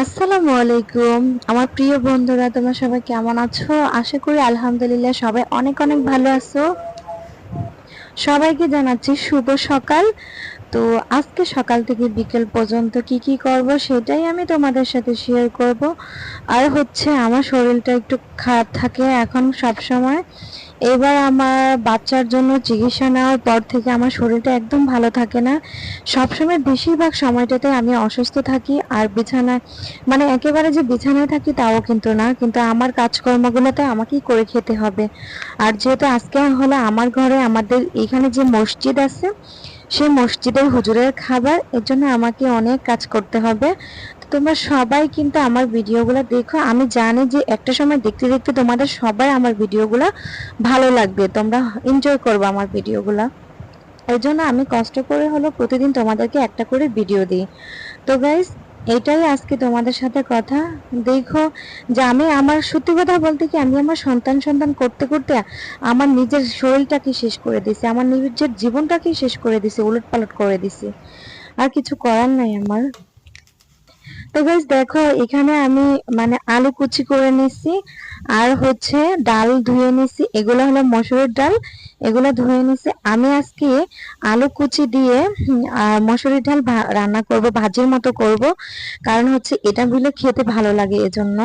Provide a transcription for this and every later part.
আসসালামু আলাইকুম। আমার প্রিয় বন্ধুরা, তোমরা সবাই কেমন আছো? আশা করি আলহামদুলিল্লাহ সবাই অনেক অনেক ভালো আছো। সবাইকে জানাচ্ছি শুভ সকাল। তো আজকে সকাল থেকে বিকেল পর্যন্ত কি কি করব সেটাই আমি তোমাদের সাথে শেয়ার করব। আর হচ্ছে আমার শরীরটা একটু খারাপ থাকে এখন সব সময় এবার আমার বাচ্চার জন্য চিকিৎসা নেওয়ার পর থেকে আমার শরীরটা একদম ভালো থাকে না। সবসময় বেশিরভাগ সময়টাতে আমি অসুস্থ থাকি আর বিছানায় মানে একেবারে যে বিছানায় থাকি তাও কিন্তু না, কিন্তু আমার কাজকর্মগুলোতে আমাকেই করে খেতে হবে। আর যেহেতু আজকে হলো আমার ঘরে আমাদের এখানে যে মসজিদ আছে, সেই মসজিদের হুজুরের খাবার, এর জন্য আমাকে অনেক কাজ করতে হবে। তোমরা সবাই কিন্তু আমার ভিডিওগুলো দেখো। আমি জানি যে একটা সময় দেখতে দেখতে তোমাদের সবাই আমার ভিডিওগুলো ভালো লাগবে। তোমরা এনজয় করবে আমার ভিডিওগুলো। এর জন্য আমি কষ্ট করে হলো প্রতিদিন তোমাদেরকে একটা করে ভিডিও দিই। তো গাইজ এটাই আজকে তোমাদের সাথে কথা। দেখো যে আমি আমার সত্যি কথা বলতে কি, আমি আমার সন্তান সন্তান করতে করতে আমার নিজের শরীরটাকে শেষ করে দিছি আমার নিজের জীবনটাকে শেষ করে দিছি উলট পালট করে দিছি আর কিছু করার নাই আমার। তো গাইজ দেখো, এখানে আমি মানে আলু কুচি করে নিছি, আর হচ্ছে ডাল ধুয়ে নিছি। এগুলো হলো মসুরের ডাল, এগুলো ধুয়ে নিছি। আমি আজকে আলু কুচি দিয়ে মসুরের ডাল রান্না করব, ভাজির মতো করব, কারণ হচ্ছে এটা হলে খেতে ভালো লাগে এজন্য।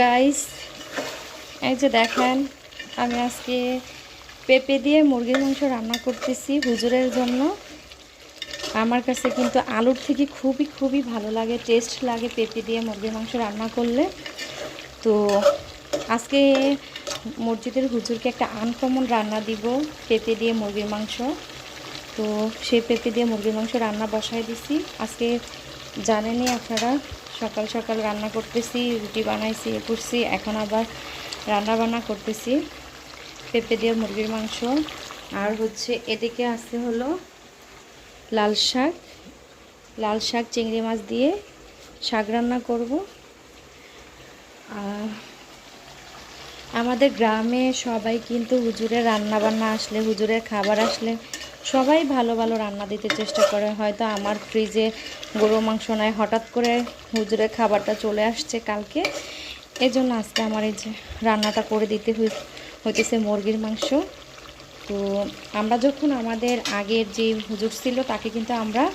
গাইস এই যে দেখেন, আমি আজকে পেঁপে দিয়ে মুরগির মাংস রান্না করতেছি হুজুরের জন্য। আমার কাছে কিন্তু আলুর থেকে খুবই খুবই ভালো লাগে টেস্ট লাগে পেঁপে দিয়ে মুরগির মাংস রান্না করলে। তো আজকে মসজিদের হুজুরকে একটা আনকমন রান্না দিব, পেঁপে দিয়ে মুরগির মাংস। তো সেই পেঁপে দিয়ে মুরগির মাংস রান্না বসাই দিছি। আজকে জানেনই আপনারা সকাল সকাল রান্না করতেছি, রুটি বানাইছি, এ করছি, এখন আবার রান্না বান্না করতেছি। পেঁপে দিয়ে মুরগির মাংস। আর হচ্ছে এদিকে আছে হলো লাল শাক। লাল শাক, চিংড়ি মাছ দিয়ে শাক রান্না করব। আর আমাদের গ্রামে সবাই কিন্তু হুজুরের রান্না বান্না আসলে, হুজুরের খাবার আসলে সবাই ভালো ভালো রান্না দিতে চেষ্টা করে। হয়তো আমার ফ্রিজে গরু মাংস নয় হঠাৎ করে হুজুরের খাবারটা চলে আসছে কালকে। এই জন্য আজকে আমার এই যে রান্নাটা করে দিতে হই- হইতেছে মুরগির মাংস। তো আমরা যখন আমাদের আগের যে হুজুর ছিল, তাকে কিন্তু আমরা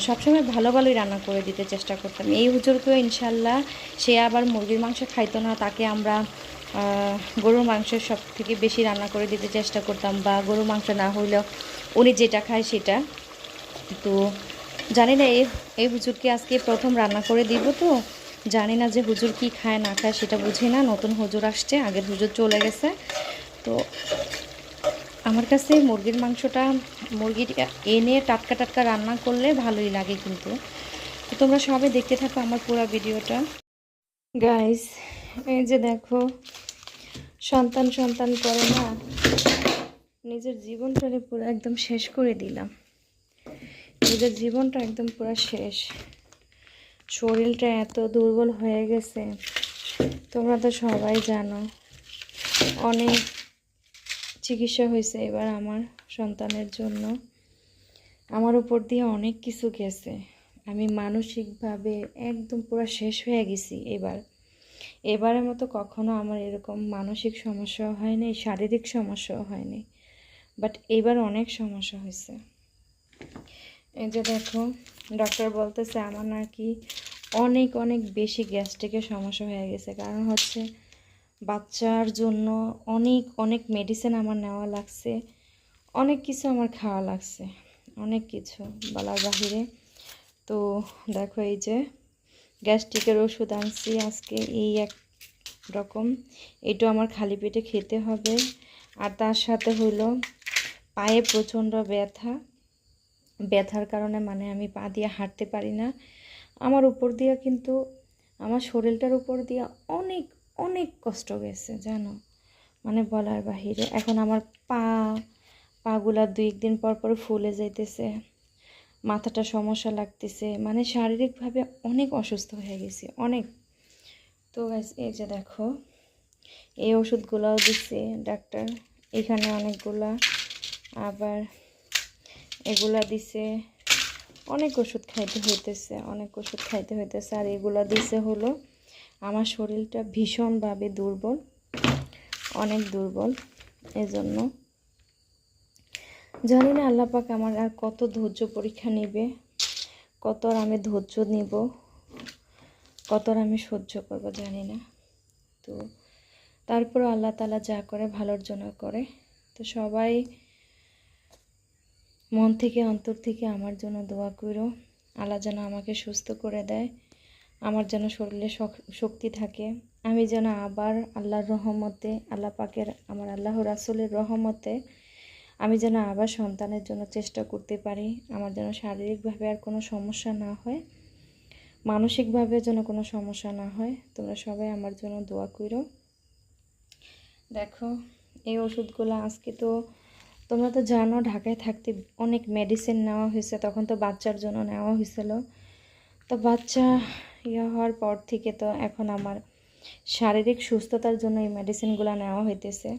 সবসময় ভালো ভালোই রান্না করে দিতে চেষ্টা করতাম। এই হুজুরকেও ইনশাল্লাহ সে আবার মুরগির মাংস খাইতো না। তাকে আমরা গরুর মাংসের সব থেকে বেশি রান্না করে দিতে চেষ্টা করতাম বা গরুর মাংস না হইলেও উনি যেটা খায় সেটা। তো জানি না এই এই হুজুরকে আজকে প্রথম রান্না করে দিব তো। জানি না যে হুজুর কি খায়, না খায়, সেটা বুঝি না। নতুন হুজুর আসছে, আগের হুজুর চলে গেছে। তো আমার কাছে মুরগির মাংসটা মুরগির এনে টাটকা টাটকা রান্না করলে ভালোই লাগে কিন্তু। তোমরা সবাই দেখতে থাকো আমার পুরো ভিডিওটা। গাইস এই যে দেখো, সন্তান সন্তান করে না, নিজের জীবনটারে পুরো একদম শেষ করে দিলাম। নিজের জীবনটা একদম পুরো শেষ। শরীরটা এত দুর্বল হয়ে গেছে, তোমরা তো সবাই জানো। অনেক চিকিৎসা হয়েছে এবার আমার সন্তানের জন্য। আমার উপর দিয়ে অনেক কিছু গেছে। আমি মানসিকভাবে একদম পুরো শেষ হয়ে গেছি এবার। এবারের মতো কখনো আমার এরকম মানসিক সমস্যাও হয়নি, শারীরিক সমস্যাও হয়নি বাট এবার অনেক সমস্যা হয়েছে। এই যে দেখো ডক্টর বলতেছে আমার নাকি অনেক অনেক বেশি গ্যাস্ট্রিকের সমস্যা হয়ে গেছে। কারণ হচ্ছে বাচ্চার জন্য অনেক অনেক মেডিসিন আমার নেওয়া লাগছে, অনেক কিছু আমার খাওয়া লাগছে, অনেক কিছু বলার বাহিরে। তো দেখো এই যে গ্যাস্ট্রিকের ওষুধ আনছি আজকে, এই এক রকম। এটা আমার খালি পেটে খেতে হবে। আর তার সাথে হইল পায়ে প্রচণ্ড ব্যথা। ব্যথার কারণে মানে আমি পা দিয়ে হাঁটতে পারি না। আমার উপর দিয়ে কিন্তু, আমার শরীরটার উপর দিয়ে অনেক অনেক কষ্ট গেছে, জানো? মানে বলার বাহিরে। এখন আমার পা, পাগুলা দুই একদিন পর পর ফুলে যাইতেছে। মাথাটা সমস্যা লাগতেছে। মানে শারীরিকভাবে অনেক অসুস্থ হয়ে গেছি অনেক। তো guys, এই যে দেখো এই ওষুধগুলোও দিচ্ছে ডাক্তার এখানে অনেকগুলা। আবার এগুলা দিছে অনেক ওষুধ খাইতে হইতেছে অনেক ওষুধ খাইতে হইতেছে। আর এগুলা দিছে হলো আমার শরীরটা ভীষণভাবে দুর্বল অনেক দুর্বল। এজন্য জানি না আল্লাপাক আমার আর কত ধৈর্য পরীক্ষা নেবে, কত আর আমি ধৈর্য নিব, কত আর আমি সহ্য করব জানি না। তো তারপর আল্লাহ তালা যা করে ভালোর জন্য করে। তো সবাই মন থেকে, অন্তর থেকে আমার জন্য দোয়া করো। আল্লাহ যেন আমাকে সুস্থ করে দেয়, আমার যেন শরীরে শক- শক্তি থাকে। আমি যেন আবার আল্লাহর রহমতে, আল্লাহ পাকের, আমার আল্লাহ রাসুলের রহমতে আমি যেন আবার সন্তানের জন্য চেষ্টা করতে পারি, আমার যেন শারীরিকভাবে আর কোনো সমস্যা না হয়, মানসিকভাবে যেন কোনো সমস্যা না হয়, তোমরা সবাই আমার জন্য দোয়া করো। দেখো, এই ওষুধগুলো আজকে তো, তোমরা তো জানো ঢাকায় থাকতে অনেক মেডিসিন নেওয়া হয়েছে, তখন তো বাচ্চার জন্য নেওয়া হয়েছিল। তো বাচ্চা ইয়ে হওয়ার পর থেকে তো এখন আমার শারীরিক সুস্থতার জন্য এই মেডিসিনগুলো নেওয়া হইতেছে।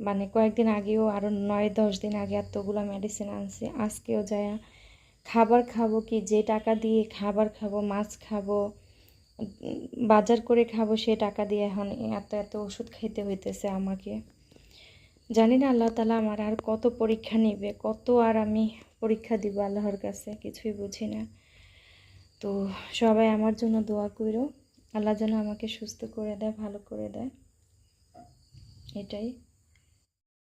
মানে কয়েকদিন আগেও আরও নয়, দশ দিন আগে এতগুলো মেডিসিন আনছি। আজকেও যায় খাবার খাব কি? যে টাকা দিয়ে খাবার খাব, মাছ খাব, বাজার করে খাব, সে টাকা দিয়ে এখন এত এত ওষুধ খাইতে হইতেছে আমাকে। জানি না আল্লাহ তালা আমার আর কত পরীক্ষা নেবে, কত আর আমি পরীক্ষা দিব আল্লাহর কাছে, কিছুই বুঝি না। তো সবাই আমার জন্য দোয়া করো আল্লাহ যেন আমাকে সুস্থ করে দেয়, ভালো করে দেয়। এটাই।